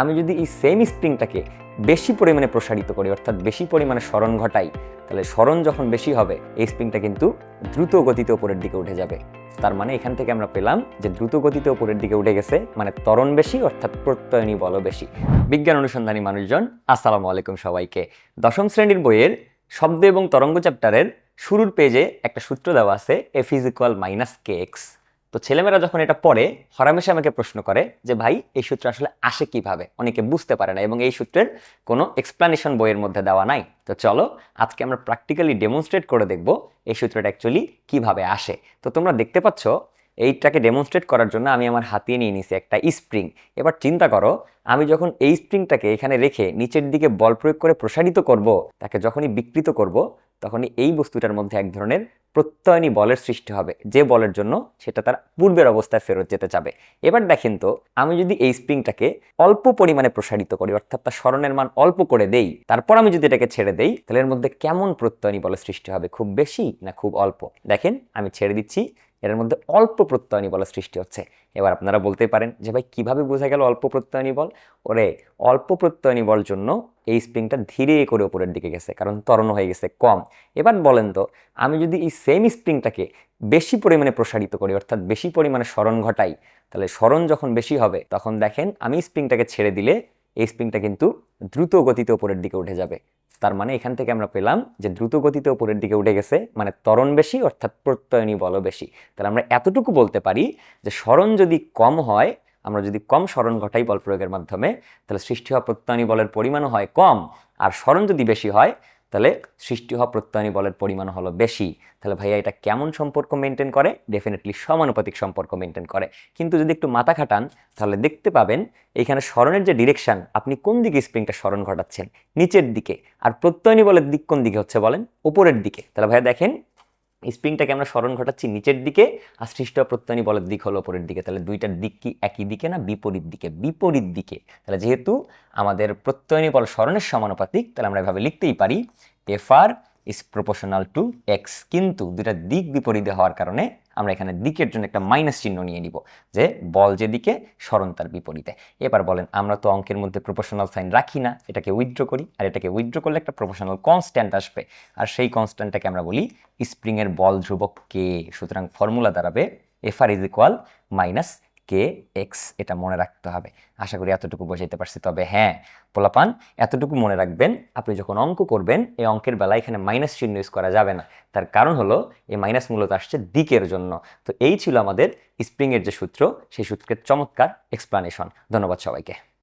আমি যদি এই সেম স্প্রিংটাকে বেশি পরিমাণে প্রসারিত করি, অর্থাৎ বেশি পরিমাণে স্মরণ ঘটাই, তাহলে স্মরণ যখন বেশি হবে, এই স্প্রিংটা কিন্তু দ্রুত গতিতে উপরের দিকে উঠে যাবে। তার মানে এখান থেকে আমরা পেলাম যে দ্রুত গতিতে উপরের দিকে উঠে গেছে মানে ত্বরণ বেশি, অর্থাৎ প্রত্যয়নী বলও বেশি। বিজ্ঞান অনুসন্ধানী মানুষজন, আসসালামু আলাইকুম সবাইকে। দশম শ্রেণির বইয়ের শব্দ এবং তরঙ্গ চ্যাপ্টারের শুরুর পেজে একটা সূত্র দেওয়া আছে F is equal minus K X তো ছেলেমেয়েরা যখন এটা পড়ে, হরামেশে আমাকে প্রশ্ন করে যে, ভাই, এই সূত্র আসলে আসে কীভাবে? অনেকে বুঝতে পারে না এবং এই সূত্রের কোনো এক্সপ্লানেশন বইয়ের মধ্যে দেওয়া নাই। তো চলো, আজকে আমরা প্র্যাকটিক্যালি ডেমনস্ট্রেট করে দেখব এই সূত্রটা অ্যাকচুয়ালি কীভাবে আসে। তো তোমরা দেখতে পাচ্ছ, এইটাকে ডেমনস্ট্রেট করার জন্য আমি আমার হাতিয়ে নিয়ে নিছি একটা স্প্রিং এবার চিন্তা করো, আমি যখন এই স্প্রিংটাকে এখানে রেখে নিচের দিকে বল প্রয়োগ করে প্রসারিত করব, তাকে যখনই বিকৃত করব, তখনই এই বস্তুটার মধ্যে এক ধরনের প্রত্যয়নী বলের সৃষ্টি হবে। যে বলের জন্য সেটা তার পূর্বের অবস্থায় ফেরত যেতে যাবে। এবার দেখেন তো, আমি যদি এই স্প্রিংটাকে অল্প পরিমাণে প্রসারিত করি, অর্থাৎ তার স্মরণের মান অল্প করে দেই, তারপর আমি যদি এটাকে ছেড়ে দেই, তাহলে এর মধ্যে কেমন প্রত্যয়নী বলের সৃষ্টি হবে? খুব বেশি না খুব অল্প? দেখেন, আমি ছেড়ে দিচ্ছি এর মধ্যে অল্প প্রত্যয়নী বলের সৃষ্টি হচ্ছে। এবার আপনারা বলতে পারেন যে ভাই, কীভাবে বোঝা গেল অল্প প্রত্যয়নী বল? ওরে, অল্প প্রত্যয়নী বল জন্য এই স্প্রিংটা ধীরে করে উপরের দিকে গেছে, কারণ ত্বরণ হয়ে গেছে কম। এবার বলেন তো, আমি যদি এই সেম স্প্রিংটাকে বেশি পরিমাণে প্রসারিত করি, অর্থাৎ বেশি পরিমাণে স্মরণ ঘটাই, তাহলে স্মরণ যখন বেশি হবে, তখন দেখেন আমি স্প্রিংটাকে ছেড়ে দিলে এই স্প্রিংটা কিন্তু দ্রুত গতিতে উপরের দিকে উঠে যাবে। তার মানে এখান থেকে আমরা পেলাম যে দ্রুত গতিতে ওপরের দিকে উঠে গেছে মানে ত্বরণ বেশি অর্থাৎ প্রত্যয়নী বল বেশি। তাহলে আমরা এতটুকু বলতে পারি যে স্মরণ যদি কম হয়, আমরা যদি কম স্মরণ ঘটাই বল প্রয়োগের মাধ্যমে, তাহলে সৃষ্টি হওয়া প্রত্যয়নী বলের পরিমাণও হয় কম, আর স্মরণ যদি বেশি হয় তাহলে সৃষ্টি হওয়া প্রত্যয়নী বলের পরিমাণ হলো বেশি। তাহলে ভাইয়া এটা কেমন সম্পর্ক মেনটেন করে? ডেফিনেটলি সমানুপাতিক সম্পর্ক মেনটেন করে। কিন্তু যদি একটু মাথা খাটান, তাহলে দেখতে পাবেন এখানে স্মরণের যে ডিরেকশান আপনি কোন দিকে স্প্রিংটা স্মরণ ঘটাচ্ছেন? নিচের দিকে। আর প্রত্যয়নী বলের দিক কোন দিকে হচ্ছে বলেন? উপরের দিকে। তাহলে ভাইয়া দেখেন স্প্রিংটাকে আমরা স্মরণ ঘটাচ্ছি নিচের দিকে আর সৃষ্ট প্রত্যয়নী বলের দিক হলো ওপরের দিকে। তাহলে দুইটার দিক কি একই দিকে না বিপরীত দিকে? বিপরীত দিকে। তাহলে যেহেতু আমাদের প্রত্যয়নী বল স্মরণের সমানুপাতিক, তাহলে আমরা এভাবে লিখতেই পারি F R is proportional to X কিন্তু দুটা দিক বিপরীতে হওয়ার কারণে আমরা এখানে দিকের জন্য একটা মাইনাস চিহ্ন নিয়ে নিব, যে বল যেদিকে, স্মরণ তার বিপরীতে। এবার বলেন, আমরা তো অঙ্কের মধ্যে প্রপোর্শনাল সাইন রাখি না, এটাকে উইথড্র করি, আর এটাকে উইথড্র করলে একটা প্রপোর্শনাল কনস্ট্যান্ট আসবে। আর সেই কনস্ট্যান্টটাকে আমরা বলি স্প্রিংয়ের বল ধ্রুবক কে সুতরাং ফর্মুলা দাঁড়াবে F R is equal minus K X এটা মনে রাখতে হবে। আশা করি এতটুকু বোঝাইতে পারছি। তবে হ্যাঁ পোলাপান, এতটুকু মনে রাখবেন, আপনি যখন অঙ্ক করবেন, এই অঙ্কের বেলা এখানে মাইনাস চিহ্ন ইউজ করা যাবে না। তার কারণ হলো, এই মাইনাস মূলত আসছে দিকের জন্য। তো এই ছিল আমাদের স্প্রিংয়ের যে সূত্র, সেই সূত্রের চমৎকার এক্সপ্লানেশন ধন্যবাদ সবাইকে।